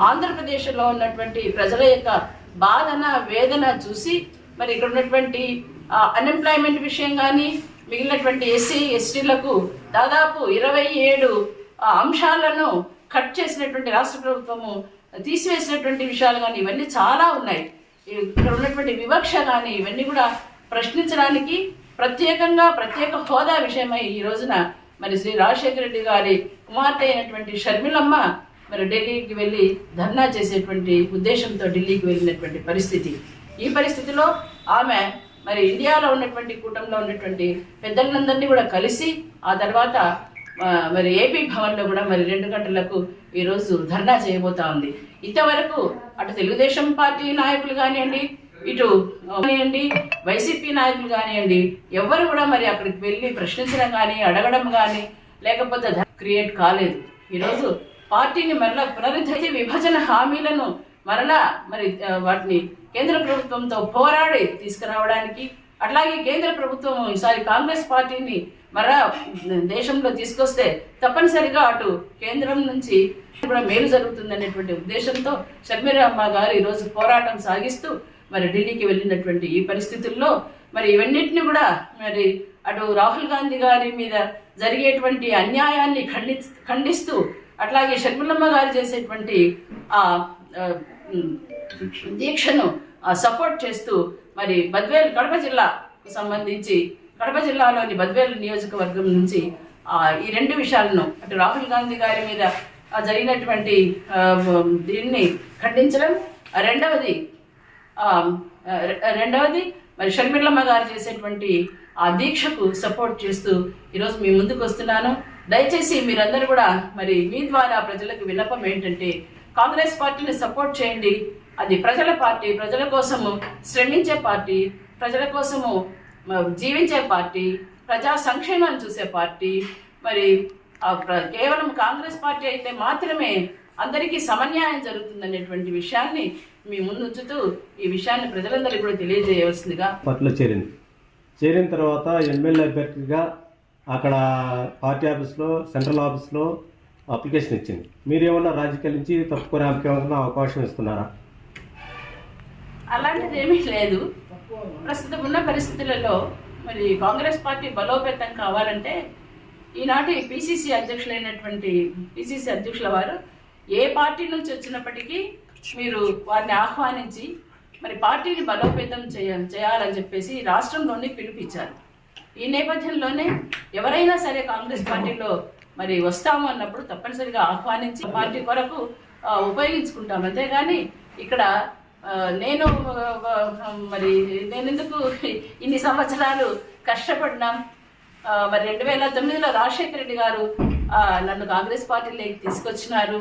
ఆంధ్రప్రదేశ్లో ఉన్నటువంటి ప్రజల యొక్క బాధన వేదన చూసి మరి ఇక్కడ ఉన్నటువంటి అన్ఎంప్లాయ్మెంట్ విషయం కానీ మిగిలినటువంటి ఎస్సీ ఎస్టీలకు దాదాపు ఇరవై ఏడు అంశాలను కట్ చేసినటువంటి రాష్ట్ర ప్రభుత్వము తీసివేసినటువంటి విషయాలు కానీ ఇవన్నీ చాలా ఉన్నాయి. ఇక్కడ ఉన్నటువంటి వివక్ష కానీ ఇవన్నీ కూడా ప్రశ్నించడానికి ప్రత్యేకంగా ప్రత్యేక హోదా విషయమై ఈ రోజున మరి శ్రీ రాజశేఖర రెడ్డి గారి కుమార్తె అయినటువంటి షర్మిలమ్మ మరి ఢిల్లీకి వెళ్ళి ధర్నా చేసేటువంటి ఉద్దేశంతో ఢిల్లీకి వెళ్ళినటువంటి పరిస్థితి. ఈ పరిస్థితిలో ఆమె మరి ఇండియాలో ఉన్నటువంటి కూటమిలో ఉన్నటువంటి పెద్దలందరినీ కూడా కలిసి ఆ తర్వాత మరి ఏపీ భవన్లో కూడా మరి రెండు గంటలకు ఈరోజు ధర్నా చేయబోతా ఉంది. ఇంతవరకు అటు తెలుగుదేశం పార్టీ నాయకులు కానివ్వండి ఇటు కానివ్వండి వైసీపీ నాయకులు కానివ్వండి ఎవరు కూడా మరి అక్కడికి వెళ్ళి ప్రశ్నించడం కానీ అడగడం కానీ లేకపోతే క్రియేట్ కాలేదు. ఈరోజు పార్టీని మరలా పునరుద్ధరించి విభజన హామీలను మరలా మరి వాటిని కేంద్ర ప్రభుత్వంతో పోరాడి తీసుకురావడానికి అట్లాగే కేంద్ర ప్రభుత్వం ఈసారి కాంగ్రెస్ పార్టీని మరలా దేశంలో తీసుకొస్తే తప్పనిసరిగా అటు కేంద్రం నుంచి కూడా మేలు జరుగుతుందనేటువంటి ఉద్దేశంతో షర్మిరమ్మ గారు ఈరోజు పోరాటం సాగిస్తూ మరి ఢిల్లీకి వెళ్ళినటువంటి ఈ పరిస్థితుల్లో మరి ఇవన్నిటిని కూడా మరి అటు రాహుల్ గాంధీ గారి మీద జరిగేటువంటి అన్యాయాన్ని ఖండి ఖండిస్తూ అట్లాగే షర్మిలమ్మ గారు చేసేటువంటి ఆ దీక్షను సపోర్ట్ చేస్తూ మరి బద్వేలు కడప జిల్లాకు సంబంధించి కడప జిల్లాలోని బద్వేలు నియోజకవర్గం నుంచి ఈ రెండు విషయాలను అటు రాహుల్ గాంధీ గారి మీద జరిగినటువంటి దీన్ని ఖండించడం. రెండవది రెండవది మరి షర్మిలమ్మ గారు చేసేటువంటి ఆ దీక్షకు సపోర్ట్ చేస్తూ ఈరోజు మీ ముందుకు వస్తున్నాను. దయచేసి మీరందరూ కూడా మరి మీ ద్వారా ప్రజలకు విన్నపం ఏంటంటే కాంగ్రెస్ పార్టీని సపోర్ట్ చేయండి. అది ప్రజల పార్టీ ప్రజల కోసము శ్రమించే పార్టీ ప్రజల కోసము జీవించే పార్టీ ప్రజా సంక్షేమాన్ని చూసే పార్టీ మరి ఆ ప్ర- కేవలం కాంగ్రెస్ పార్టీ అయితే మాత్రమే అందరికీ సమన్యాయం జరుగుతుందనేటువంటి విషయాన్ని మీ ముందు ఉంచుతూ ఈ విషయాన్ని ప్రజలందరికీ కూడా తెలియజేయవలసిందిగా పట్ల చేరింది. చేరిన తర్వాత ఎమ్మెల్యే అభ్యర్థిగా అక్కడ పార్టీ ఆఫీస్లో సెంట్రల్ ఆఫీస్లో అప్లికేషన్ ఇచ్చింది. మీరు ఏమన్నా రాజకీయాల నుంచి తప్పుకునే ఏమన్నా అవకాశం ఇస్తున్నారా? అలాంటిది ఏమీ లేదు. ప్రస్తుతం ఉన్న పరిస్థితులలో మరి కాంగ్రెస్ పార్టీ బలోపేతం కావాలంటే ఈనాటి పిసిసి అధ్యక్షులైనటువంటి పిసిసి అధ్యక్షుల వారు ఏ పార్టీ నుంచి వచ్చినప్పటికీ మీరు వారిని ఆహ్వానించి మరి పార్టీని బలోపేతం చేయ చేయాలని చెప్పేసి రాష్ట్రంలోనే పిలుపిచ్చారు ఈ నేపథ్యంలోనే ఎవరైనా సరే కాంగ్రెస్ పార్టీలో మరి వస్తాము అన్నప్పుడు తప్పనిసరిగా ఆహ్వానించి పార్టీ కొరకు ఉపయోగించుకుంటాం. అంతేగాని ఇక్కడ నేను మరి నేను ఎందుకు ఇన్ని సంవత్సరాలు కష్టపడినాం? మరి రెండు వేల తొమ్మిదిలో రాజశేఖర రెడ్డి గారు నన్ను కాంగ్రెస్ పార్టీలోకి తీసుకొచ్చినారు.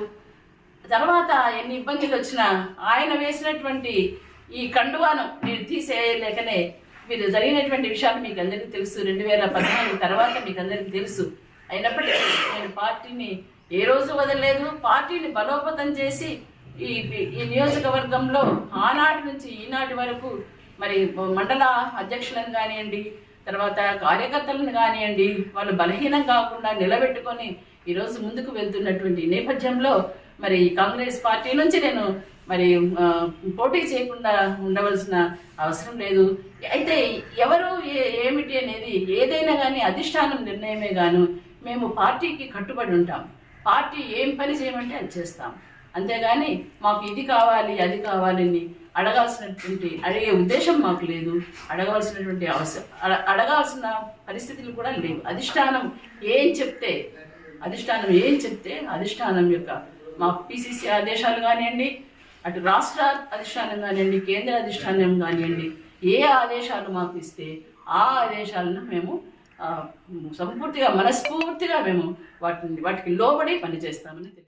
తర్వాత ఎన్ని ఇబ్బందులు వచ్చినా ఆయన వేసినటువంటి ఈ కండువాను మీరు తీసేయలేకనే మీరు జరిగినటువంటి విషయాలు మీకు అందరికీ తెలుసు. రెండు వేల పద్నాలుగు తర్వాత మీకు అందరికీ తెలుసు. అయినప్పటికీ నేను పార్టీని ఏ రోజు వదలలేదు. పార్టీని బలోపతం చేసి ఈ ఈ నియోజకవర్గంలో ఆనాటి నుంచి ఈనాటి వరకు మరి మండల అధ్యక్షులను కానివ్వండి తర్వాత కార్యకర్తలను కానివ్వండి వాళ్ళు బలహీనం కాకుండా నిలబెట్టుకొని ఈరోజు ముందుకు వెళ్తున్నటువంటి నేపథ్యంలో మరి కాంగ్రెస్ పార్టీ నుంచి నేను మరి పోటీ చేయకుండా ఉండవలసిన అవసరం లేదు. అయితే ఎవరు ఏ- ఏమిటి అనేది ఏదైనా కానీ అధిష్టానం నిర్ణయమే గాను మేము పార్టీకి కట్టుబడి ఉంటాం. పార్టీ ఏం పని చేయమంటే అది చేస్తాం. అంతేగాని మాకు ఇది కావాలి అది కావాలని అడగాల్సినటువంటి అడిగే ఉద్దేశం మాకు లేదు. అడగాల్సినటువంటి అవసరం అడ- అడగాల్సిన పరిస్థితులు కూడా లేవు. అధిష్టానం ఏం చెప్తే అధిష్టానం ఏం చెప్తే అధిష్టానం యొక్క మా పిసిసి ఆదేశాలు కానివ్వండి అటు రాష్ట్ర అధిష్టానం కానివ్వండి కేంద్ర అధిష్టానం కానివ్వండి ఏ ఆదేశాలు మాకు ఇస్తే ఆ ఆదేశాలను మేము సంపూర్తిగా మనస్ఫూర్తిగా మేము వాటిని వాటికి లోబడి పనిచేస్తామని తెలియజేస్తున్నాను.